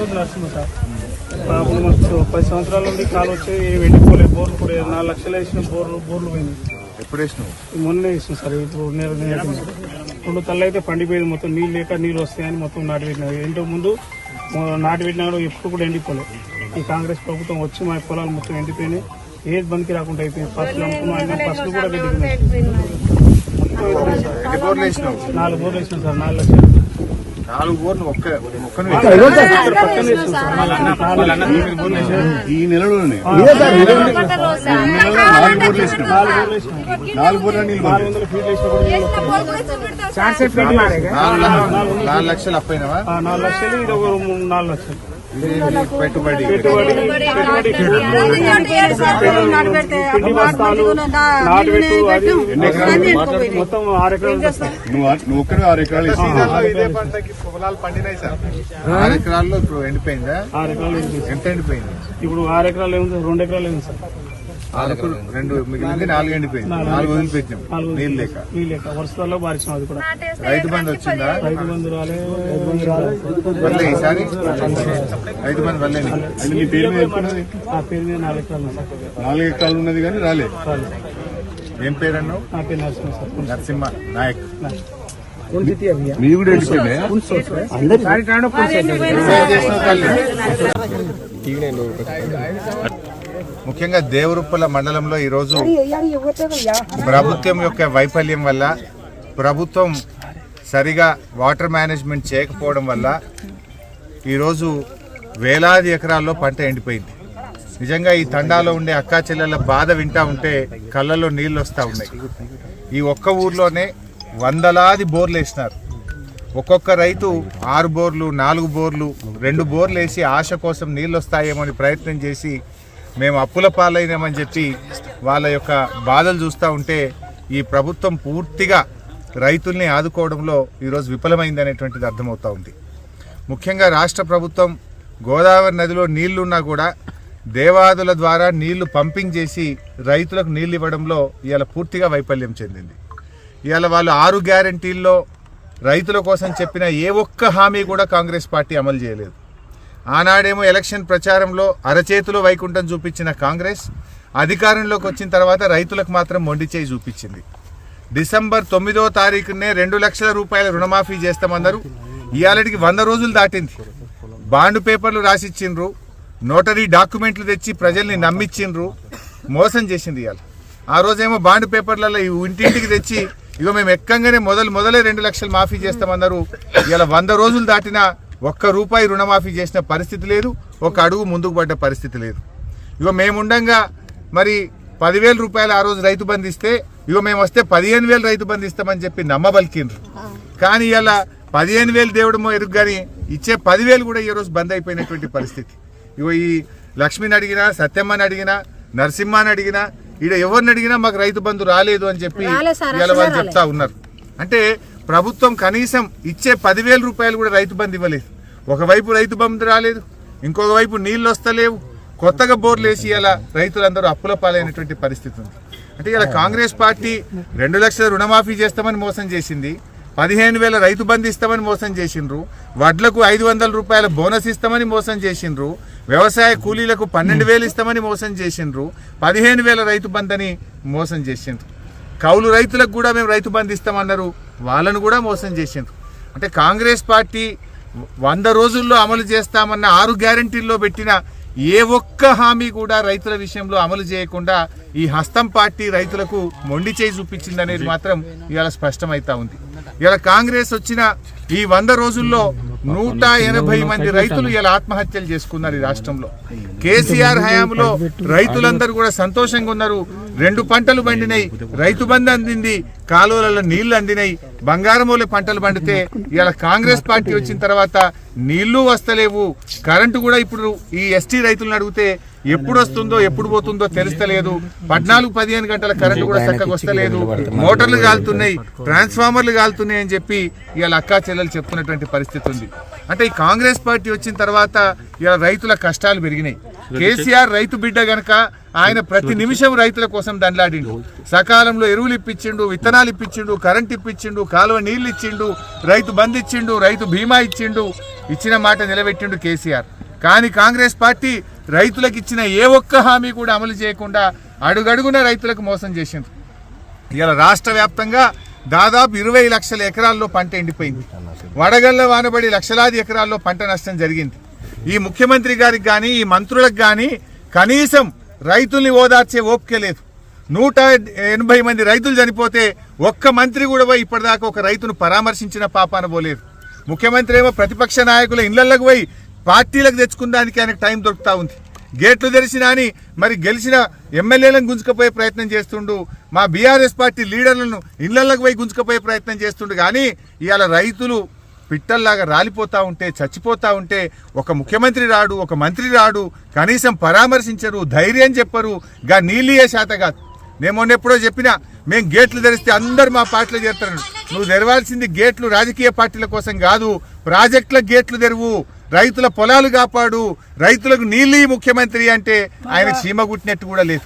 Yashwant Narasimha sir అప్పుడు మాకు పది సంవత్సరాల నుండి కాలు వచ్చి వెళ్ళిపోలేదు బోర్లు కూడా నాలుగు లక్షలు వేసిన బోర్లు బోర్లు పోయింది ఎప్పుడు వేసినావు మొన్నే వేసిన సార్ ఇప్పుడు నేను నేను రెండు తల్లి అయితే పండిపోయింది మొత్తం నీళ్ళు లేక నీళ్ళు వస్తాయని మొత్తం నాటి పెట్టినా ఏంటో ముందు నాటి పెట్టినా కూడా ఎప్పుడు కూడా ఎండిపోలేదు ఈ కాంగ్రెస్ ప్రభుత్వం వచ్చి మా పొలాలు మొత్తం ఎండిపోయినాయి ఏది బంద్కి రాకుండా అయిపోయింది ఫస్ట్ అమ్ముకున్నాం ఫస్ట్ కూడా వేసినావు నాలుగు బోర్లు వేసిన సార్ నాలుగు లక్షలు నాలుగు ఒక్క ఈ నెలలోనే. నాలుగు నాలుగు లక్షలు అప్పైనవా? ఆ, నాలుగు లక్షలు ఇది ఒక నాలుగు లక్షలు. పెట్టుబడి పిండి బస్తాలు మొత్తం ఆరు ఎకరాలు. నువ్వు ఒక్కడే ఆరు ఎకరాలు వేసి ఇదే పంటకి పొలాలు పండినాయి సార్ ఆరు ఎకరాల్లో ఇప్పుడు ఎండిపోయిందా ఆరు ఎకరాలు. ఎంత ఎండిపోయింది ఇప్పుడు ఆరు ఎకరాలు ఏముంది రెండు ఎకరాలు ఏముంది సార్ రెండు మిగిలింది నాలుగు ఎండిపోయింది. నాలుగు వదిలిపెట్టినాం. నాలుగు నీళ్ళు లేక. నీళ్ళు లేక. వర్షాల్లో అది కూడా. రైతు బంధు వచ్చిందా? రైతు బంధు రాలే. వల్లే ఈసారి? రైతు బంధు వల్లే నీ పేరు మీద ఎక్కున్నది నా పేరు మీద నాలుగు ఎకరాలు నాలుగు ఉన్నది కానీ రాలే. ఏం పేరు అన్నావు నా పేరు నరసింహ సార్. నరసింహ నాయక్. మీ కూడా? ముఖ్యంగా దేవరుప్పల మండలంలో ఈరోజు ప్రభుత్వం యొక్క వైఫల్యం వల్ల ప్రభుత్వం సరిగా వాటర్ మేనేజ్మెంట్ చేయకపోవడం వల్ల ఈరోజు వేలాది ఎకరాల్లో పంట ఎండిపోయింది. నిజంగా ఈ తండాలో ఉండే అక్కా చెల్లెల బాధ వింటా ఉంటే కళ్ళల్లో నీళ్ళు వస్తూ ఉన్నాయి. ఈ ఒక్క ఊర్లోనే వందలాది బోర్లు వేసినారు. ఒక్కొక్క రైతు ఆరు బోర్లు నాలుగు బోర్లు రెండు బోర్లు వేసి ఆశ కోసం నీళ్ళు వస్తాయేమో అని ప్రయత్నం చేసి మేము అప్పుల పాలైనామని చెప్పి వాళ్ళ యొక్క బాధలు చూస్తూ ఉంటే ఈ ప్రభుత్వం పూర్తిగా రైతుల్ని ఆదుకోవడంలో ఈరోజు విఫలమైంది అనేటువంటిది ఉంది. ముఖ్యంగా రాష్ట్ర ప్రభుత్వం గోదావరి నదిలో నీళ్ళున్నా కూడా దేవాదుల ద్వారా నీళ్ళు పంపింగ్ చేసి రైతులకు నీళ్ళు ఇవ్వడంలో ఇవాళ పూర్తిగా వైఫల్యం చెందింది. ఇవాళ వాళ్ళు ఆరు గ్యారంటీల్లో రైతుల కోసం చెప్పిన ఏ ఒక్క హామీ కూడా కాంగ్రెస్ పార్టీ అమలు చేయలేదు. ఆనాడేమో ఎలక్షన్ ప్రచారంలో అరచేతిలో వైకుంఠం చూపించిన కాంగ్రెస్ అధికారంలోకి వచ్చిన తర్వాత రైతులకు మాత్రం మొండి చేయి చూపించింది. డిసెంబర్ తొమ్మిదో తారీఖునే రెండు లక్షల రూపాయల రుణమాఫీ చేస్తామన్నారు. ఇవాళకి వంద రోజులు దాటింది. బాండ్ పేపర్లు రాసిచ్చిండ్రు. నోటరీ డాక్యుమెంట్లు తెచ్చి ప్రజల్ని నమ్మిచ్చిండ్రు. మోసం చేసింది ఇవాళ ఆ రోజేమో బాండ్ పేపర్లలో ఈ ఇంటింటికి తెచ్చి ఇగో మేము ఎక్కంగానే మొదలు మొదలే రెండు లక్షలు మాఫీ చేస్తామన్నారు. ఇలా వంద రోజులు దాటినా ఒక్క రూపాయి రుణమాఫీ చేసిన పరిస్థితి లేదు ఒక అడుగు ముందుకు పడ్డ పరిస్థితి లేదు. ఇగో మేముండంగా మరి పదివేల రూపాయలు ఆ రోజు రైతు బంధు ఇస్తే ఇగో మేము వస్తే పదిహేను వేలు రైతు బంధు ఇస్తామని చెప్పి నమ్మబలికిండ్రు. కానీ ఇలా పదిహేను వేలు దేవుడమో ఎరుగు కానీ ఇచ్చే పదివేలు కూడా ఈ రోజు బంద్ అయిపోయినటువంటి పరిస్థితి. ఇగో ఈ లక్ష్మిని అడిగినా సత్యమ్మని అడిగినా నరసింహని అడిగినా ఈడ ఎవరిని అడిగినా మాకు రైతు బంధు రాలేదు అని చెప్పి ఇలా వాళ్ళు చెప్తా ఉన్నారు. అంటే ప్రభుత్వం కనీసం ఇచ్చే పదివేల రూపాయలు కూడా రైతు బంధు ఇవ్వలేదు. ఒకవైపు రైతు బంధు రాలేదు ఇంకొక వైపు నీళ్ళు వస్తలేవు. కొత్తగా బోర్లు వేసి ఇలా రైతులందరూ అప్పుల పాలైనటువంటి పరిస్థితి ఉంది. అంటే ఇలా కాంగ్రెస్ పార్టీ రెండు లక్షల రుణమాఫీ చేస్తామని మోసం చేసింది పదిహేను వేల రైతు బంధు ఇస్తామని మోసం చేసిండ్రు వడ్లకు ఐదు వందల రూపాయల బోనస్ ఇస్తామని మోసం చేసిండ్రు వ్యవసాయ కూలీలకు పన్నెండు వేలు ఇస్తామని మోసం చేసిండ్రు పదిహేను వేల రైతు బంధని మోసం చేసిండ్రు. కౌలు రైతులకు కూడా మేము రైతు బంధు ఇస్తామన్నారు వాళ్ళను కూడా మోసం చేసిండ్రు. అంటే కాంగ్రెస్ పార్టీ వంద రోజుల్లో అమలు చేస్తామన్న ఆరు గ్యారంటీల్లో పెట్టిన ఏ ఒక్క హామీ కూడా రైతుల విషయంలో అమలు చేయకుండా ఈ హస్తం పార్టీ రైతులకు మొండి చేయి చూపించింది అనేది మాత్రం ఇవాళ స్పష్టమైతా ఉంది. ఇవాళ కాంగ్రెస్ వచ్చిన ఈ వంద రోజుల్లో నూట ఎనభై మంది రైతులు ఇలా ఆత్మహత్యలు చేసుకున్నారు ఈ రాష్ట్రంలో. కేసీఆర్ హయాంలో రైతులందరూ కూడా సంతోషంగా ఉన్నారు. రెండు పంటలు పండినాయి. రైతు బంధు అందింది. కాలువలలో నీళ్ళు అందినాయి. బంగారమూల పంటలు పండితే ఇవాళ కాంగ్రెస్ పార్టీ వచ్చిన తర్వాత నీళ్ళు వస్తలేవు. కరెంటు కూడా ఇప్పుడు ఈ ఎస్టీ రైతులను అడిగితే ఎప్పుడు వస్తుందో ఎప్పుడు పోతుందో తెలుస్తలేదు. పద్నాలుగు పదిహేను గంటల కరెంటు కూడా చక్కగా వస్తలేదు. మోటార్లు కాలుతున్నాయి ట్రాన్స్ఫార్మర్లు కాలుతున్నాయి అని చెప్పి ఇవాళ అక్కా చెల్లెలు చెప్తున్నటువంటి పరిస్థితి ఉంది. అంటే ఈ కాంగ్రెస్ పార్టీ వచ్చిన తర్వాత ఇవాళ రైతుల కష్టాలు పెరిగినాయి. కేసీఆర్ రైతు బిడ్డ గనక ఆయన ప్రతి నిమిషం రైతుల కోసం దండలాడిండు. సకాలంలో ఎరువులు ఇప్పించిండు విత్తనాలు ఇప్పించిండు కరెంట్ ఇప్పించిండు కాలువ నీళ్ళు ఇచ్చిండు రైతు బంద్ ఇచ్చిండు రైతు బీమా ఇచ్చిండు ఇచ్చిన మాట నిలబెట్టిండు కేసీఆర్. కానీ కాంగ్రెస్ పార్టీ రైతులకు ఇచ్చిన ఏ ఒక్క హామీ కూడా అమలు చేయకుండా అడుగడుగున రైతులకు మోసం చేసింది ఇలా రాష్ట్ర వ్యాప్తంగా దాదాపు ఇరవై లక్షల ఎకరాల్లో పంట ఎండిపోయింది. వడగళ్ళ వానబడి లక్షలాది ఎకరాల్లో పంట నష్టం జరిగింది. ఈ ముఖ్యమంత్రి గారికి కానీ ఈ మంత్రులకు కానీ కనీసం రైతుల్ని ఓదార్చే ఓపిక లేదు. నూట ఎనభై మంది రైతులు చనిపోతే ఒక్క మంత్రి కూడా పోయి ఇప్పటిదాకా ఒక రైతును పరామర్శించిన పాపాన పోలేదు. ముఖ్యమంత్రి ఏమో ప్రతిపక్ష నాయకుల ఇళ్ళకు పోయి పార్టీలకు తెచ్చుకుందానికి ఆయనకు టైం దొరుకుతూ ఉంది. గేట్లు తెరిచినా అని మరి గెలిచిన ఎమ్మెల్యేలను గుంజుకపోయే ప్రయత్నం చేస్తుండు. మా బీఆర్ఎస్ పార్టీ లీడర్లను ఇళ్ళకు పోయి గుంజుకపోయే ప్రయత్నం చేస్తుండు. కానీ ఇవాళ రైతులు పిట్టల్లాగా రాలిపోతా ఉంటే చచ్చిపోతా ఉంటే ఒక ముఖ్యమంత్రి రాడు ఒక మంత్రి రాడు కనీసం పరామర్శించరు ధైర్యం చెప్పరు గా నీళ్ళియే శాత కాదు. నేను మొన్న ఎప్పుడో చెప్పినా మేము గేట్లు తెరిస్తే అందరు మా పార్టీలో చేస్తారు నువ్వు తెరవాల్సింది గేట్లు రాజకీయ పార్టీల కోసం కాదు ప్రాజెక్టుల గేట్లు తెరువు రైతుల పొలాలు కాపాడు రైతులకు నీళ్ళు ముఖ్యమంత్రి అంటే ఆయన చీమ గుట్టినట్టు కూడా లేదు.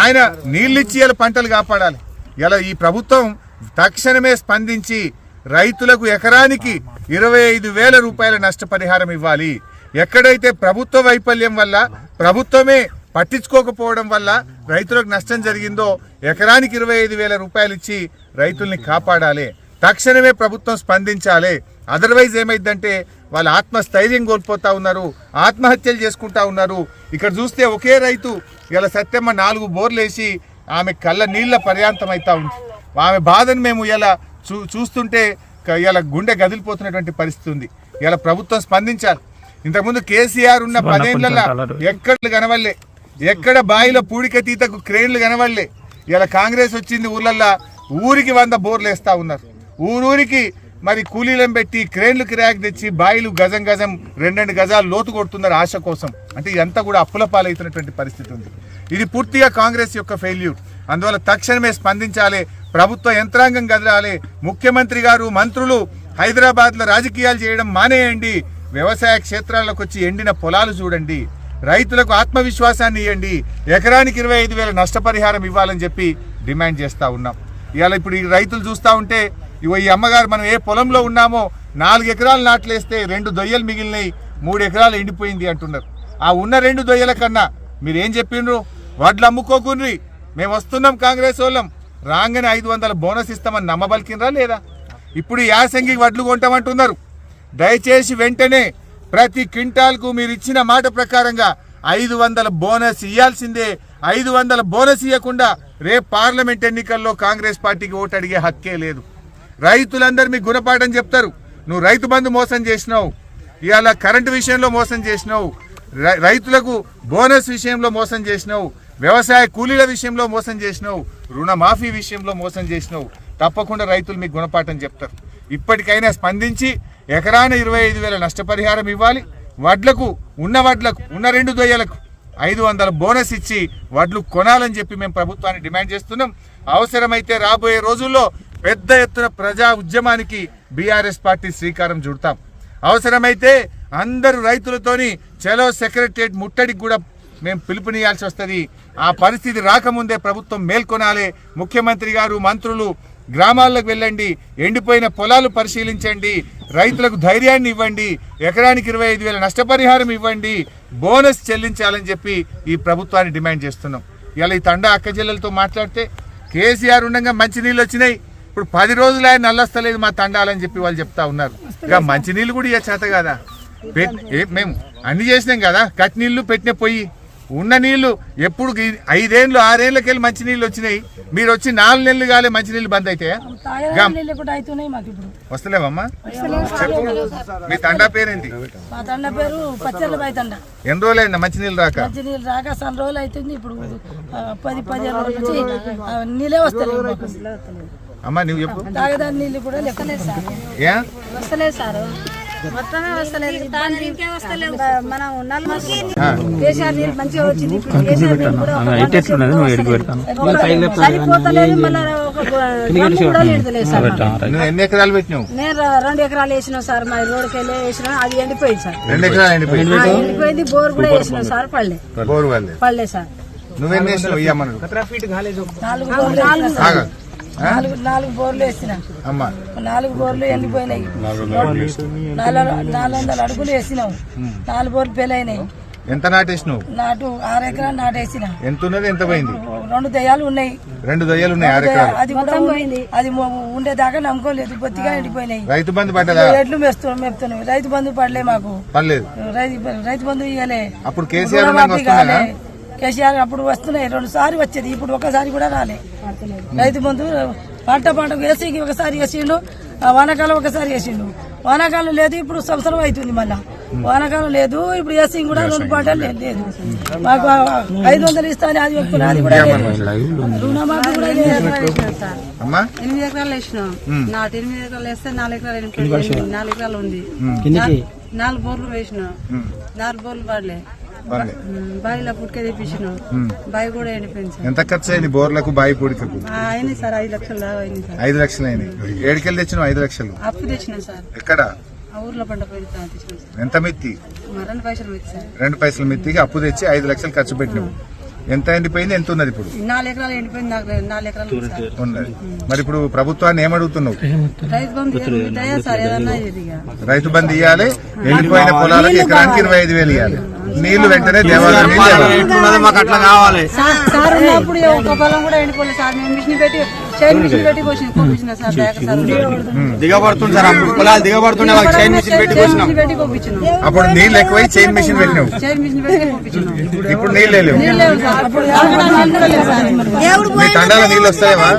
ఆయన నీళ్ళు ఇచ్చి ఇలా పంటలు కాపాడాలి. ఇలా ఈ ప్రభుత్వం తక్షణమే స్పందించి రైతులకు ఎకరానికి ఇరవై ఐదు వేల రూపాయల నష్టపరిహారం ఇవ్వాలి. ఎక్కడైతే ప్రభుత్వ వైఫల్యం వల్ల ప్రభుత్వమే పట్టించుకోకపోవడం వల్ల రైతులకు నష్టం జరిగిందో ఎకరానికి ఇరవై ఐదు వేల రూపాయలు ఇచ్చి రైతుల్ని కాపాడాలి. తక్షణమే ప్రభుత్వం స్పందించాలి. అదర్వైజ్ ఏమైందంటే వాళ్ళ ఆత్మస్థైర్యం కోల్పోతా ఉన్నారు ఆత్మహత్యలు చేసుకుంటా ఉన్నారు. ఇక్కడ చూస్తే ఒకే రైతు ఇలా సత్యమ్మ నాలుగు బోర్లేసి ఆమె కళ్ళ నీళ్ళ పర్యాంతం అవుతా ఉంది. ఆమె బాధను మేము ఇలా చూ చూస్తుంటే ఇలా గుండె గదిలిపోతున్నటువంటి పరిస్థితి ఉంది. ఇలా ప్రభుత్వం స్పందించాలి. ఇంతకుముందు కేసీఆర్ ఉన్న పదేళ్ళలో ఎక్కడ కనవల్లే ఎక్కడ బావిలో పూడిక తీతకు క్రేన్లు కనవల్లే ఇలా కాంగ్రెస్ వచ్చింది ఊర్లల్లో ఊరికి వంద బోర్లు వేస్తా ఉన్నారు. ఊరూరికి మరి కూలీలను పెట్టి క్రేన్లు కిరాక్ తెచ్చి బాయిలు గజం గజం రెండు గజాలు లోతు కొడుతున్నారు ఆశ కోసం. అంటే ఇదంతా కూడా అప్పుల పాలవుతున్నటువంటి పరిస్థితి ఉంది. ఇది పూర్తిగా కాంగ్రెస్ యొక్క ఫెయిల్యూర్ అందువల్ల తక్షణమే స్పందించాలి. ప్రభుత్వ యంత్రాంగం కదలాలి. ముఖ్యమంత్రి గారు మంత్రులు హైదరాబాద్లో రాజకీయాలు చేయడం మానేయండి. వ్యవసాయ క్షేత్రాలకు వచ్చి ఎండిన పొలాలు చూడండి. రైతులకు ఆత్మవిశ్వాసాన్ని ఇవ్వండి ఎకరానికి ఇరవై ఐదు వేల నష్టపరిహారం ఇవ్వాలని చెప్పి డిమాండ్ చేస్తూ ఉన్నాం. ఇవాళ ఇప్పుడు ఈ రైతులు చూస్తూ ఉంటే ఇగో ఈ అమ్మగారు మనం ఏ పొలంలో ఉన్నామో నాలుగు ఎకరాలు నాట్లేస్తే రెండు దొయ్యలు మిగిలినాయి మూడు ఎకరాలు ఎండిపోయింది అంటున్నారు. ఆ ఉన్న రెండు దొయ్యల కన్నా మీరు ఏం చెప్పిండ్రు వడ్లు అమ్ముకోకుండ్రి మేము వస్తున్నాం కాంగ్రెస్ వాళ్ళం. రాగానే ఐదు వందల బోనస్ ఇస్తామని నమ్మబలికినరా లేదా? ఇప్పుడు యాసంగి వడ్లు కొంటామంటున్నారు. దయచేసి వెంటనే ప్రతి క్వింటాల్కు మీరు ఇచ్చిన మాట ప్రకారంగా ఐదు వందల బోనస్ ఇవ్వాల్సిందే ఐదు వందల బోనస్ ఇవ్వకుండా రేపు పార్లమెంట్ ఎన్నికల్లో కాంగ్రెస్ పార్టీకి ఓటు అడిగే హక్కే లేదు. రైతులందరూ మీకు గుణపాఠం చెప్తారు. నువ్వు రైతు బంధు మోసం చేసినావు. ఇవాళ కరెంటు విషయంలో మోసం చేసినావు. రై- రైతులకు బోనస్ విషయంలో మోసం చేసినావు. వ్యవసాయ కూలీల విషయంలో మోసం చేసినావు. రుణమాఫీ విషయంలో మోసం చేసినావు. తప్పకుండా రైతులు మీకు గుణపాఠం చెప్తారు. ఇప్పటికైనా స్పందించి ఎకరాన ఇరవై ఐదు వేల నష్టపరిహారం ఇవ్వాలి. వడ్లకు ఉన్న వడ్లకు ఉన్న రెండు దొయ్యలకు ఐదు వందల బోనస్ ఇచ్చి వడ్లు కొనాలని చెప్పి మేము ప్రభుత్వాన్ని డిమాండ్ చేస్తున్నాం. అవసరమైతే రాబోయే రోజుల్లో పెద్ద ఎత్తున ప్రజా ఉద్యమానికి బీఆర్ఎస్ పార్టీ శ్రీకారం చుడతాం. అవసరమైతే అందరు రైతులతోని చలో సెక్రటరియట్ ముట్టడికి కూడా మేము పిలుపునియాల్సి వస్తుంది. ఆ పరిస్థితి రాకముందే ప్రభుత్వం మేల్కొనాలి. ముఖ్యమంత్రి గారు మంత్రులు గ్రామాల్లోకి వెళ్ళండి ఎండిపోయిన పొలాలు పరిశీలించండి రైతులకు ధైర్యాన్ని ఇవ్వండి ఎకరానికి ఇరవై ఐదు వేల నష్టపరిహారం ఇవ్వండి బోనస్ చెల్లించాలని చెప్పి ఈ ప్రభుత్వాన్ని డిమాండ్ చేస్తున్నాం. ఇలా ఈ తండా అక్క జిల్లలతో మాట్లాడితే కేసీఆర్ ఉండగా మంచినీళ్ళు వచ్చినాయి. ఇప్పుడు పది రోజులు ఆయన నల్లస్తలేదు మా తండాలని చెప్పి వాళ్ళు చెప్తా ఉన్నారు. ఇక మంచినీళ్ళు కూడా ఇక చేత కదా? మేము అన్ని చేసినాం కదా కట్ నీళ్ళు పెట్టిన పొయ్యి. ఉన్న నీళ్ళు ఎప్పుడు ఐదేళ్ళు ఆరేళ్ళకి వెళ్ళి మంచి నీళ్ళు వచ్చినాయి. మీరు వచ్చి నాలుగు నెలలు కాలే మంచి నీళ్ళు బంద్ అయితే తాగే నీళ్ళు కూడా అవుతున్నాయి మాకు ఇప్పుడు. వస్తలేవమ్మా? చెప్పు. మీ తండా పేరేంటి? మా తండ పేరు పచ్చళ్ళ బయతండ ఎన్ని రోజులైందా మంచి నీళ్ళు రాక? మంచి నీళ్ళు రాక సన్ రోజులు అవుతుంది ఇప్పుడు పది పదిహేను రోజుల నుంచి ఆ, నీళ్ళే అమ్మా నువ్వు చెప్పు. తాగదాని నీళ్ళు కూడా లెక్కలేదు సార్. ఏ? వస్తలేదు సార్. మొత్తమే వస్తలేదు. మనం ఉన్నాం ఆ. కేసీఆర్ నీళ్ళు మంచిగా వచ్చింది. కేసీఆర్ నీళ్ళు కూడా. సరిపోతలేదు. మళ్ళీ. నువ్వు ఎన్ని ఎకరాలు పెట్టినావు? నేను రెండు ఎకరాలు వేసినాం సార్. మా రోడ్డుకి వెళ్ళి వేసినాం అది ఎండిపోయింది సార్. రెండు ఎకరాలు ఎండిపోయింది. ఎండిపోయింది. బోర్ కూడా వేసినాం సార్ పడలే బోరు పడలే సార్. నువ్వెన్ని వేసినావు నాలుగు నాలుగు నాలుగు బోర్లు వేసిన. అమ్మా. నాలుగు బోర్లు ఎండిపోయినాయి. నాలుగు నాలుగు వందల అడుగులు వేసినాం. నాలుగు బోర్లు పెళ్ళైనాయి ఎంత నాటేసినావు? నాటు ఆరు ఎకరాలు నాటేసిన. ఎంత ఉన్నది ఎంత పోయింది? రెండు దయ్యాలు ఉన్నాయి. రెండు దొయ్యలు ఉన్నాయి ఆరు ఎకరాలు. అది పోయింది. అది ఉండేదాకా నమ్ముకోలేదు. బొత్తిగా ఎండిపోయినాయి. రైతు బంధు పడ్డదా? ఎడ్లు మేస్తున్నాం మేపుతున్నాం. రైతు బంధు పడలే మాకు. పర్లేదు రైతు రైతు బంధు ఇవ్వలే అప్పుడు కేసీఆర్. కేసీఆర్ అప్పుడు వస్తున్నాయి రెండు సార్లు వచ్చేది ఇప్పుడు ఒకసారి కూడా రాలే. రైతు బంధు పంట పంట వేసేకి ఒకసారి వేసిండు వానాకాలం ఒకసారి వేసిండు. వానాకాలం లేదు ఇప్పుడు సంవత్సరం అవుతుంది మళ్ళా. వానాకాలం లేదు ఇప్పుడు వేసి కూడా రెండు పంటలు లేదు. లేదు. మాకు ఐదు వందలు ఇస్తాను అది అది కూడా రుణమాఫీ కూడా లేదు. ఎనిమిది ఎకరాలు వేసినాం. నాటు ఎనిమిది ఎకరాలు వేస్తే నాలుగు ఎకరాలు నాలుగు ఎకరాలు ఉంది. నాలుగు బోర్లు వేసినాం. నాలుగు బోర్లు పడలే. బావిలో పుట్టుక తెప్పించినాం. బావి కూడా ఎండిపోయింది సార్. ఎంత ఖర్చు అయింది బోర్లకు బాయి పూడికకు? ఆ, అయింది సార్ ఐదు లక్షలు దాకా అయింది సార్. ఐదు లక్షలు అయినాయి ఏడుకెళ్ళి తెచ్చినావు ఐదు లక్షలు? అప్పు తెచ్చినాం సార్. ఎక్కడ? ఆ ఊర్లో పంట పోయి తెచ్చినాం సార్. ఎంత మిత్తి? పైసలు సార్. రెండు పైసల మిత్తికి అప్పు తెచ్చి ఐదు లక్షలు ఖర్చు పెట్టినావు. ఎంత ఎండిపోయింది ఎంత ఉన్నది ఇప్పుడు? నాలుగు ఎకరాలు ఎండిపోయింది నాకు నాలుగు ఎకరాలు ఉంది సార్. ఉన్నది. మరి ఇప్పుడు ప్రభుత్వాన్ని ఏమడుగుతున్నావు? రైతు బంధు ఏం దయా సార్ ఏదన్నా ఇది ఇక. రైతు బంధు ఇవ్వాలి ఎండిపోయిన పొలాలకు ఎకరానికి ఇరవై ఐదు వేలు ఇవ్వాలి నీళ్ళు వెంటనే దేవాలయం సార్ సార్ ఉన్నప్పుడు ఏ ఒక్క పొలం కూడా ఎండిపోలేదు సార్. మేము మిషన్ పెట్టి చైన్ మిషన్ పెట్టి పోసిన కోపించిన సార్ దయాక సార్ దిగబడుతుంది సార్ అప్పుడు. పొలాలు దిగబడుతుండే వాళ్ళకి చైన్ మిషన్ పెట్టి కోపించినాం అప్పుడు నీళ్ళు ఎక్కువై చైన్ మిషన్ పెట్టినావు. చైన్ మిషన్ పెట్టి ఇప్పుడు నీళ్ళు లేవు. సార్. సార్. మీ తండాల నీళ్ళు వస్తాయా సార్